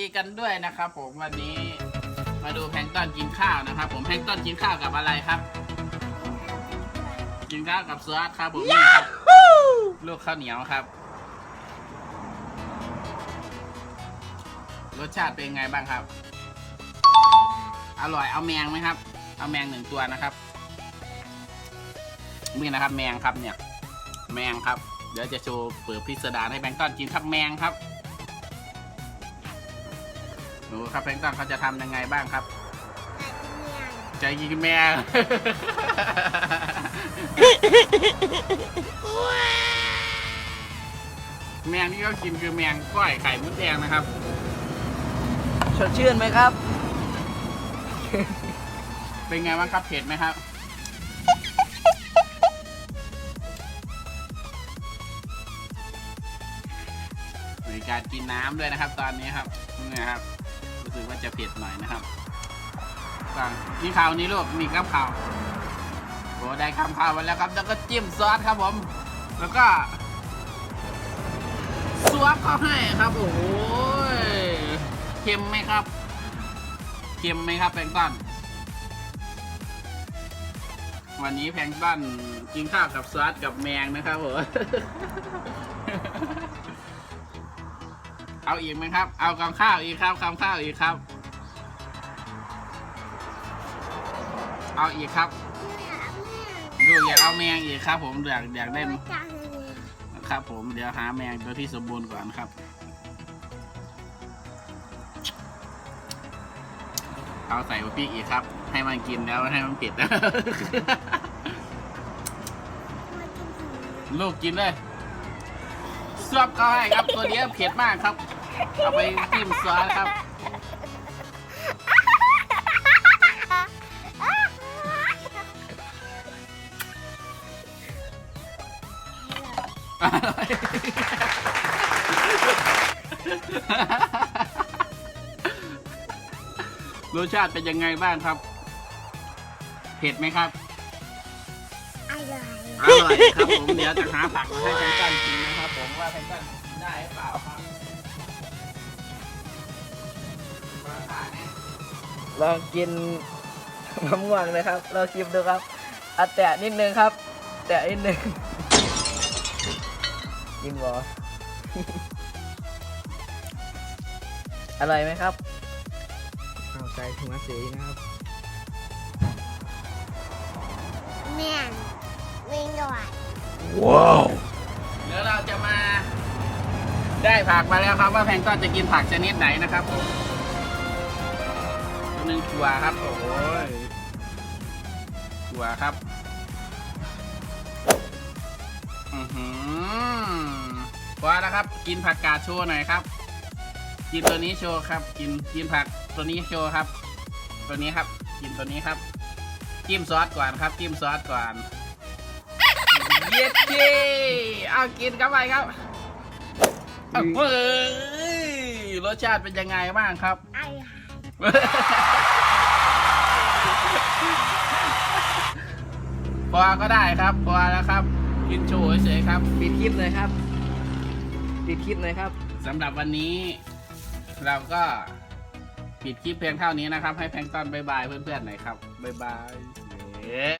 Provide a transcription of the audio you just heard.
ดีกันด้วยนะครับ ผมวันนี้มาดูแพลงก์ต้นกินข้าวนะครับ ผมแพลงก์ต้นกินข้าวกับอะไรครับ กินข้าวกับซอสครับผมนี่ครับลูกข้าวเหนียวครับ รสชาติเป็นไงบ้างครับ อร่อยเอาแมงไหมครับ เอาแมงหนึ่งตัวนะครับนี่นะครับ แมงครับเนี่ย แมงครับ เดี๋ยวจะโชว์เปิดพิสดารให้แบงก์ต้นกินครับแมงครับ ดูครับแบงก์ต้นเขาจะทำยังไงบ้างครับ ใจกินแมงแมงที่เขากินคือแมงก้อยไข่มดแดงนะครับ สดชื่นไหมครับ เป็นไงบ้างครับเผ็ดไหมครับ มีการกินน้ำด้วยนะครับ ตอนนี้ครับนี่ครับรู้สึกว่าจะเผ็ดหน่อยนะครับฟังนี่ข่าวนี้ลูกมีกับข่าวโอ้ได้คำข่าวมาแล้วครับ แล้วก็จิ้มซอสครับผม แล้วก็ซวบเข้าให้ครับโอ้โหเค็มไหมครับเค็มไหมครับแพงต้นวันนี้แพงต้นกินข้าวกับซอสกับแมงนะครับผม เอาอีกไหมครับ เอากับข้าวอีกครับคำข้าวอีกครับ เอาอีกครับดูอยากเอาแมงอีกครับ ผมอยากอยากได้ครับ ผมเดี๋ยวหาแมงตัวที่สมบูรณ์ก่อนครับ เอาใส่หัวพริกอีกครับ ให้มันกินแล้วให้มันเผ็ดลูกกินเลยซวบก็ให้ครับตัวนี้เผ็ดมากครับ เอาไปจิ้มซอสครับ รสชาติเป็นยังไงบ้างครับ เผ็ดไหมครับ อร่อย อร่อยครับผม เดี๋ยวจะหาผักมาให้แพนกวินกินนะครับผมว่าแพนกวินกินได้หรือเปล่าครับ ลองกินมะม่วงเลยครับเราชิมดูครับอัดแตะนิดนึงครับ แตะนิดนึงกินบออร่อยไหมครับเอาใส่ถุงมาสีนะครับแม่นวิ่งด้วยเดี๋ยวเราจะมาได้ผักมาแล้วครับ ว่าแพนกวินจะกินผักชนิดไหนนะครับผม ตัวหนึ่งถั่วครับ โอ้ยถั่วครับ อือหือพอแล้วครับ กินผักกาดโชว์หน่อยครับ กินตัวนี้โชว์ครับ กินกินผักตัวนี้โชว์ครับ ตัวนี้ครับ กินตัวนี้ครับ จิ้มซอสก่อนครับ จิ้มซอสก่อน เย็ดเจ้เอากินเข้าไปครับเฮ้ยรสชาติเป็นยังไงบ้างครับ พอก็ได้ครับพอแล้วครับ กินโชว์เฉยๆครับปิดคลิปเลยครับปิดคลิปเลยครับ สำหรับวันนี้ เราก็ปิดคลิปเพียงเท่านี้นะครับ ให้แพลงก์ต้อนบายบายเพื่อนๆหน่อยครับบายบายเย้